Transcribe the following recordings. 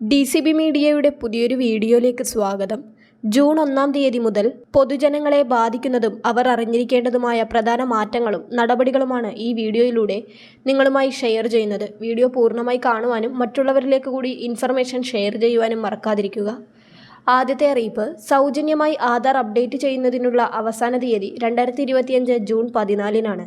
D C B മീഡിയയുടെ പുതിയൊരു വീഡിയോയിലേക്ക് സ്വാഗതം. ജൂൺ ഒന്നാം തീയതി മുതൽ പൊതുജനങ്ങളെ ബാധിക്കുന്നതും അവർ അറിഞ്ഞിരിക്കേണ്ടതുമായ പ്രധാന മാറ്റങ്ങളും നടപടികളുമാണ് ഈ വീഡിയോയിലൂടെ നിങ്ങളുമായി ഷെയർ ചെയ്യുന്നത്. വീഡിയോ പൂർണമായി കാണുവാനും മറ്റുള്ളവരിലേക്ക് കൂടി ഇൻഫർമേഷൻ ഷെയർ ചെയ്യുവാനും മറക്കാതിരിക്കുക. ആദ്യത്തെ അറിയിപ്പ് സൗജന്യമായി ആധാർ അപ്ഡേറ്റ് ചെയ്യുന്നതിനുള്ള അവസാന തീയതി രണ്ടായിരത്തി ഇരുപത്തിയഞ്ച് ജൂൺ പതിനാലിനാണ്.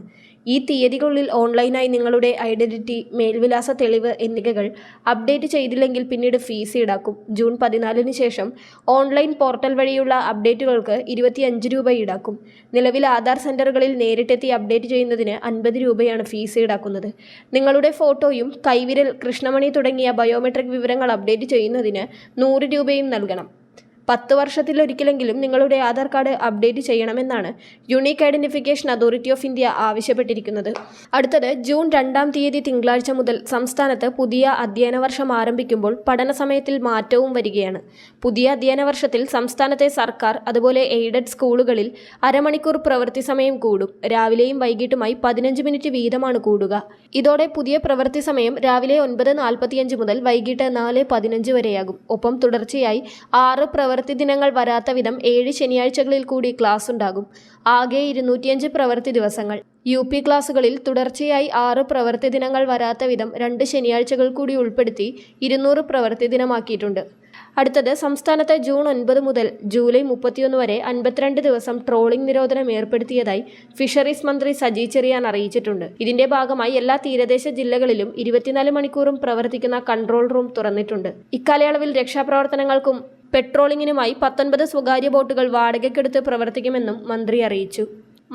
ഈ തീയതികളിൽ ഓൺലൈനായി നിങ്ങളുടെ ഐഡന്റിറ്റി മേൽവിലാസ തെളിവ് എന്നിവകൾ അപ്ഡേറ്റ് ചെയ്തില്ലെങ്കിൽ പിന്നീട് ഫീസ് ഈടാക്കും. ജൂൺ പതിനാലിന് ശേഷം ഓൺലൈൻ പോർട്ടൽ വഴിയുള്ള അപ്ഡേറ്റുകൾക്ക് ഇരുപത്തിയഞ്ച് രൂപ ഈടാക്കും. നിലവിൽ ആധാർ സെന്ററുകളിൽ നേരിട്ടെത്തി അപ്ഡേറ്റ് ചെയ്യുന്നതിന് അൻപത് രൂപയാണ് ഫീസ് ഈടാക്കുന്നത്. നിങ്ങളുടെ ഫോട്ടോയും കൈവിരൽ കൃഷ്ണമണി തുടങ്ങിയ ബയോമെട്രിക് വിവരങ്ങൾ അപ്ഡേറ്റ് ചെയ്യുന്നതിന് നൂറ് രൂപയും നൽകണം. പത്ത് വർഷത്തിലൊരിക്കലെങ്കിലും നിങ്ങളുടെ ആധാർ കാർഡ് അപ്ഡേറ്റ് ചെയ്യണമെന്നാണ് unique identification authority of India ആവശ്യപ്പെട്ടിരിക്കുന്നത്. അടുത്തത് ജൂൺ രണ്ടാം തീയതി തിങ്കളാഴ്ച മുതൽ സംസ്ഥാനത്ത് പുതിയ അധ്യയന വർഷം ആരംഭിക്കുമ്പോൾ പഠന സമയത്തിൽ മാറ്റവും വരികയാണ്. പുതിയ അധ്യയന വർഷത്തിൽ സംസ്ഥാനത്തെ സർക്കാർ അതുപോലെ എയ്ഡഡ് സ്കൂളുകളിൽ അരമണിക്കൂർ പ്രവൃത്തി സമയം കൂടും. രാവിലെയും വൈകിട്ടുമായി പതിനഞ്ച് മിനിറ്റ് വീതമാണ് കൂടുക. ഇതോടെ പുതിയ പ്രവൃത്തി സമയം രാവിലെ ഒൻപത് നാൽപ്പത്തിയഞ്ച് മുതൽ വൈകിട്ട് നാല് പതിനഞ്ച് വരെയാകും. ഒപ്പം തുടർച്ചയായി ആറ് പ്രവൃത്തി ദിനങ്ങൾ വരാത്ത വിധം ഏഴ് ശനിയാഴ്ചകളിൽ കൂടി ക്ലാസ് ഉണ്ടാകും. ആകെ ഇരുന്നൂറ്റിയഞ്ച് പ്രവൃത്തി ദിവസങ്ങൾ. യു പി ക്ലാസുകളിൽ തുടർച്ചയായി ആറ് പ്രവൃത്തി ദിനങ്ങൾ വരാത്ത വിധം രണ്ട് ശനിയാഴ്ചകൾ കൂടി ഉൾപ്പെടുത്തി ഇരുന്നൂറ് പ്രവൃത്തി ദിനമാക്കിയിട്ടുണ്ട്. അടുത്തത് സംസ്ഥാനത്ത് ജൂൺ ഒൻപത് മുതൽ ജൂലൈ മുപ്പത്തിയൊന്ന് വരെ അൻപത്തിരണ്ട് ദിവസം ട്രോളിംഗ് നിരോധനം ഏർപ്പെടുത്തിയതായി ഫിഷറീസ് മന്ത്രി സജി ചെറിയാൻ അറിയിച്ചിട്ടുണ്ട്. ഇതിന്റെ ഭാഗമായി എല്ലാ തീരദേശ ജില്ലകളിലും ഇരുപത്തിനാല് മണിക്കൂറും പ്രവർത്തിക്കുന്ന കൺട്രോൾ റൂം തുറന്നിട്ടുണ്ട്. ഇക്കാലയളവിൽ രക്ഷാപ്രവർത്തനങ്ങൾക്കും പെട്രോളിങ്ങിനുമായി പത്തൊൻപത് സ്വകാര്യ ബോട്ടുകൾ വാടകയ്ക്കെടുത്ത് പ്രവർത്തിക്കുമെന്നും മന്ത്രി അറിയിച്ചു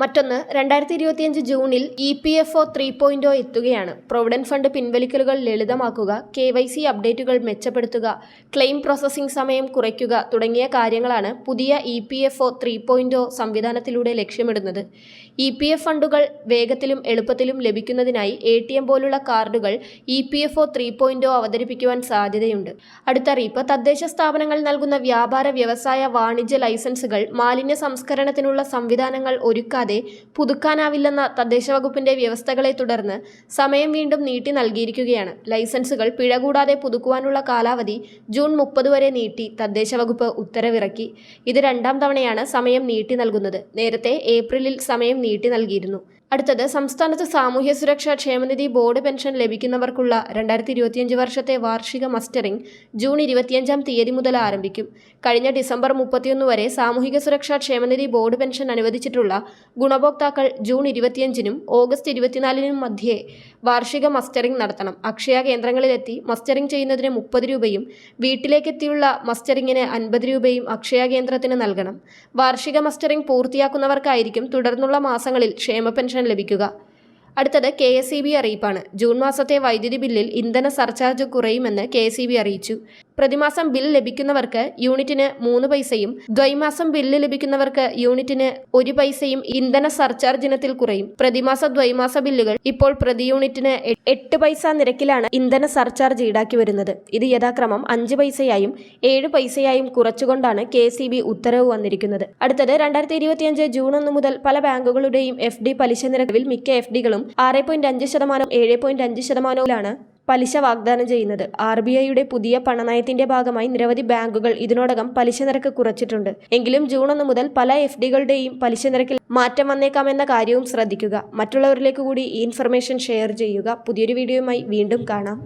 മറ്റൊന്ന് രണ്ടായിരത്തി ഇരുപത്തിയഞ്ച് ജൂണിൽ E P F O three point എത്തുകയാണ്. പ്രൊവിഡന്റ് ഫണ്ട് പിൻവലിക്കലുകൾ ലളിതമാക്കുക കെ വൈ സി അപ്ഡേറ്റുകൾ മെച്ചപ്പെടുത്തുക ക്ലെയിം പ്രോസസ്സിംഗ് സമയം കുറയ്ക്കുക തുടങ്ങിയ കാര്യങ്ങളാണ് പുതിയ E P F O three point സംവിധാനത്തിലൂടെ ലക്ഷ്യമിടുന്നത്. ഇ പി എഫ് ഫണ്ടുകൾ വേഗത്തിലും എളുപ്പത്തിലും ലഭിക്കുന്നതിനായി എ ടി എം പോലുള്ള കാർഡുകൾ E P F O three point അവതരിപ്പിക്കുവാൻ സാധ്യതയുണ്ട്. അടുത്ത അറിയിപ്പ് തദ്ദേശ സ്ഥാപനങ്ങൾ നൽകുന്ന വ്യാപാര വ്യവസായ വാണിജ്യ ലൈസൻസുകൾ മാലിന്യ സംസ്കരണത്തിനുള്ള സംവിധാനങ്ങൾ ഒരുക്കാതെ പുതുക്കാനാവില്ലെന്ന തദ്ദേശ വകുപ്പിന്റെ വ്യവസ്ഥകളെ തുടർന്ന് സമയം വീണ്ടും നീട്ടി നൽകിയിരിക്കുകയാണ്. ലൈസൻസുകൾ പിഴ കൂടാതെ പുതുക്കുവാനുള്ള കാലാവധി ജൂൺ മുപ്പത് വരെ നീട്ടി തദ്ദേശ വകുപ്പ് ഉത്തരവിറക്കി. ഇത് രണ്ടാം തവണയാണ് സമയം നീട്ടി നൽകുന്നത്. നേരത്തെ ഏപ്രിലിൽ സമയം നീട്ടി നൽകിയിരുന്നു. അടുത്തത് സംസ്ഥാനത്ത് സാമൂഹ്യ സുരക്ഷാ ക്ഷേമനിധി ബോർഡ് പെൻഷൻ ലഭിക്കുന്നവർക്കുള്ള രണ്ടായിരത്തി ഇരുപത്തിയഞ്ച് വർഷത്തെ വാർഷിക മസ്റ്ററിംഗ് ജൂൺ ഇരുപത്തിയഞ്ചാം തീയതി മുതൽ ആരംഭിക്കും. കഴിഞ്ഞ ഡിസംബർ മുപ്പത്തിയൊന്ന് വരെ സാമൂഹിക സുരക്ഷാ ക്ഷേമനിധി ബോർഡ് പെൻഷൻ അനുവദിച്ചിട്ടുള്ള ഗുണഭോക്താക്കൾ ജൂൺ ഇരുപത്തിയഞ്ചിനും ഓഗസ്റ്റ് ഇരുപത്തിനാലിനും മധ്യേ വാർഷിക മസ്റ്ററിംഗ് നടത്തണം. അക്ഷയ കേന്ദ്രങ്ങളിലെത്തി മസ്റ്ററിംഗ് ചെയ്യുന്നതിന് മുപ്പത് രൂപയും വീട്ടിലേക്കെത്തിയുള്ള മസ്റ്ററിംഗിന് അൻപത് രൂപയും അക്ഷയ കേന്ദ്രത്തിന് നൽകണം. വാർഷിക മസ്റ്ററിംഗ് പൂർത്തിയാക്കുന്നവർക്കായിരിക്കും തുടർന്നുള്ള മാസങ്ങളിൽ ക്ഷേമ പെൻഷൻ ലഭിക്കുക. അടുത്തത് കെ എസ് ഇ ബി അറിയിപ്പാണ്. ജൂൺ മാസത്തെ വൈദ്യുതി ബില്ലിൽ ഇന്ധന സർചാർജ് കുറയുമെന്ന് കെ എസ് ഇ ബി അറിയിച്ചു. പ്രതിമാസം ബിൽ ലഭിക്കുന്നവർക്ക് യൂണിറ്റിന് മൂന്ന് പൈസയും ദ്വൈമാസം ബില്ല് ലഭിക്കുന്നവർക്ക് യൂണിറ്റിന് ഒരു പൈസയും ഇന്ധന സർചാർജ് ഇനത്തിൽ കുറയും. പ്രതിമാസ ദ്വൈമാസ ബില്ലുകൾ ഇപ്പോൾ പ്രതി യൂണിറ്റിന് എട്ട് പൈസ നിരക്കിലാണ് ഇന്ധന സർചാർജ് ഈടാക്കി വരുന്നത്. ഇത് യഥാക്രമം അഞ്ച് പൈസയായും ഏഴ് പൈസയായും കുറച്ചുകൊണ്ടാണ് കെ സി ബി ഉത്തരവ് വന്നിരിക്കുന്നത്. അടുത്തത് രണ്ടായിരത്തി ഇരുപത്തിയഞ്ച് ജൂൺ ഒന്ന് മുതൽ പല ബാങ്കുകളുടെയും എഫ് ഡി പലിശ നിരക്കിൽ മിക്ക എഫ് ഡികളും ആറ് പോയിന്റ് അഞ്ച് ശതമാനം ഏഴ് പോയിന്റ് അഞ്ച് ശതമാനത്തിലാണ് പലിശ വാഗ്ദാനം ചെയ്യുന്നത്. ആർ ബി ഐയുടെ പുതിയ പണനയത്തിന്റെ ഭാഗമായി നിരവധി ബാങ്കുകൾ ഇതിനോടകം പലിശ നിരക്ക് കുറച്ചിട്ടുണ്ട്. എങ്കിലും ജൂൺ ഒന്ന് മുതൽ പല എഫ് ഡികളുടെയും പലിശ നിരക്കിൽ മാറ്റം വന്നേക്കാമെന്ന കാര്യവും ശ്രദ്ധിക്കുക. മറ്റുള്ളവരിലേക്ക് കൂടി ഈ ഇൻഫർമേഷൻ ഷെയർ ചെയ്യുക. പുതിയൊരു വീഡിയോയുമായി വീണ്ടും കാണാം.